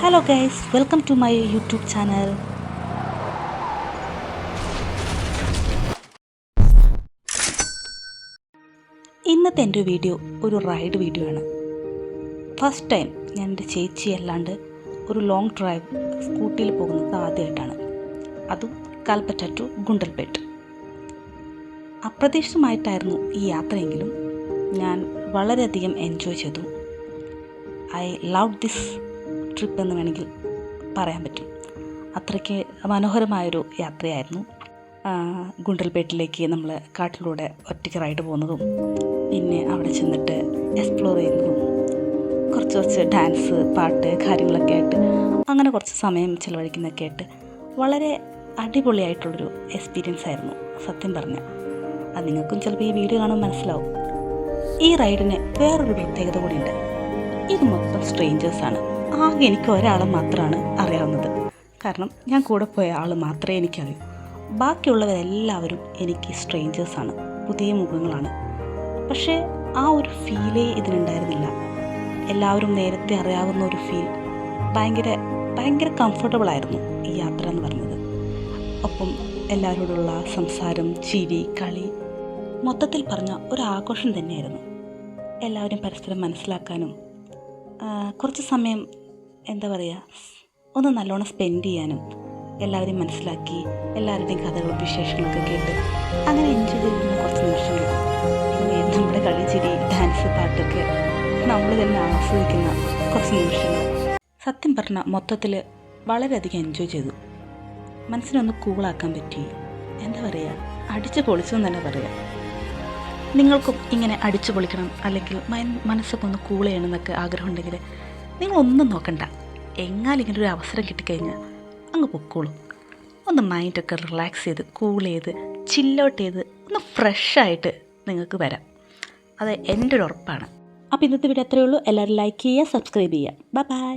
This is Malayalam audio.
Hello guys welcome to my YouTube channel ഇന്നത്തെ എന്റെ വീഡിയോ ഒരു റൈഡ് വീഡിയോ ആണ്. ഫസ്റ്റ് ടൈം ഞാൻ എന്റെ ചേച്ചി അല്ലാണ്ട് ഒരു ലോങ് ഡ്രൈവ് സ്കൂട്ടിയിൽ പോകുന്നത് ആദ്യമായിട്ടാണ്. അതും കൽപ്പറ്റ ടു ഗുണ്ടൽപേട്ട്. അപ്രതീക്ഷിതമായിട്ടായിരുന്നു ഈ യാത്രയെങ്കിലും ഞാൻ വളരെയധികം എൻജോയ് ചെയ്തു. ഐ ലവ് ദിസ് ട്രിപ്പ് എന്ന് വേണമെങ്കിൽ പറയാൻ പറ്റും. അത്രയ്ക്ക് മനോഹരമായൊരു യാത്രയായിരുന്നു. ഗുണ്ടൽപേട്ടിലേക്ക് നമ്മൾ കാട്ടിലൂടെ ഒറ്റയ്ക്ക് റൈഡ് പോകുന്നതും പിന്നെ അവിടെ ചെന്നിട്ട് എക്സ്പ്ലോർ ചെയ്യുന്നതും കുറച്ച് കുറച്ച് ഡാൻസ് പാട്ട് കാര്യങ്ങളൊക്കെ ആയിട്ട് അങ്ങനെ കുറച്ച് സമയം ചിലവഴിക്കുന്നൊക്കെ ആയിട്ട് വളരെ അടിപൊളിയായിട്ടുള്ളൊരു എക്സ്പീരിയൻസ് ആയിരുന്നു സത്യം പറഞ്ഞാൽ അത് നിങ്ങൾക്കും ചിലപ്പോൾ ഈ വീഡിയോ കാണുമ്പോൾ മനസ്സിലാവും. ഈ റൈഡിന് വേറൊരു പ്രത്യേകത കൂടിയുണ്ട്. ഇത് മൊത്തം സ്ട്രേഞ്ചേഴ്സാണ് ആകെ എനിക്ക് ഒരാളെ മാത്രമാണ് അറിയാവുന്നത്. കാരണം ഞാൻ കൂടെ പോയ ആൾ മാത്രമേ എനിക്കറിയൂ. ബാക്കിയുള്ളവരെല്ലാവരും എനിക്ക് സ്ട്രേഞ്ചേഴ്സാണ് പുതിയ മുഖങ്ങളാണ്. പക്ഷേ ആ ഒരു ഫീലേ ഇതിനുണ്ടായിരുന്നില്ല. എല്ലാവരും നേരത്തെ അറിയാവുന്ന ഒരു ഫീൽ ഭയങ്കര ഭയങ്കര കംഫർട്ടബിൾ ആയിരുന്നു ഈ യാത്ര എന്ന് പറഞ്ഞത്. ഒപ്പം എല്ലാവരോടുള്ള സംസാരം ചിരി കളി മൊത്തത്തിൽ പറഞ്ഞ ഒരു ആഘോഷം തന്നെയായിരുന്നു. എല്ലാവരും പരസ്പരം മനസ്സിലാക്കാനും കുറച്ച് സമയം എന്താ പറയുക ഒന്ന് നല്ലോണം സ്പെൻഡ് ചെയ്യാനും എല്ലാവരെയും മനസ്സിലാക്കി എല്ലാവരുടെയും കഥകളും വിശേഷങ്ങളൊക്കെ കേട്ട് അങ്ങനെ എൻജോയ് ചെയ്തിരുന്ന കുറച്ച് നിമിഷങ്ങൾ. പിന്നെ നമ്മുടെ കളിച്ചിരി ചിരി ഡാൻസ് പാട്ടൊക്കെ നമ്മൾ തന്നെ ആസ്വദിക്കുന്ന കുറച്ച് നിമിഷങ്ങൾ. സത്യം പറഞ്ഞാൽ മൊത്തത്തിൽ വളരെയധികം എൻജോയ് ചെയ്തു. മനസ്സിനൊന്ന് കൂളാക്കാൻ പറ്റി. എന്താ പറയുക അടിച്ചു പൊളിച്ചു എന്ന് തന്നെ പറയാം. നിങ്ങൾക്കും ഇങ്ങനെ അടിച്ചു പൊളിക്കണം അല്ലെങ്കിൽ മനസ്സൊക്കെ ഒന്ന് കൂൾ ചെയ്യണം എന്നൊക്കെ ആഗ്രഹമുണ്ടെങ്കിൽ നിങ്ങളൊന്നും നോക്കണ്ട. എങ്ങാനും ഇങ്ങനെ ഒരു അവസരം കിട്ടിക്കഴിഞ്ഞാൽ അങ്ങ് പൊക്കോളൂ. ഒന്ന് മൈൻഡൊക്കെ റിലാക്സ് ചെയ്ത് കൂൾ ചെയ്ത് ചില്ലൗട്ട് ചെയ്ത് ഒന്ന് ഫ്രഷായിട്ട് നിങ്ങൾക്ക് വരാം. അത് എന്റെ ഒരു ഉറപ്പാണ്. അപ്പോൾ ഇന്നത്തെ വീഡിയോ അത്രയേ ഉള്ളൂ. എല്ലാവരും ലൈക്ക് ചെയ്യുക സബ്സ്ക്രൈബ് ചെയ്യുക. Bye bye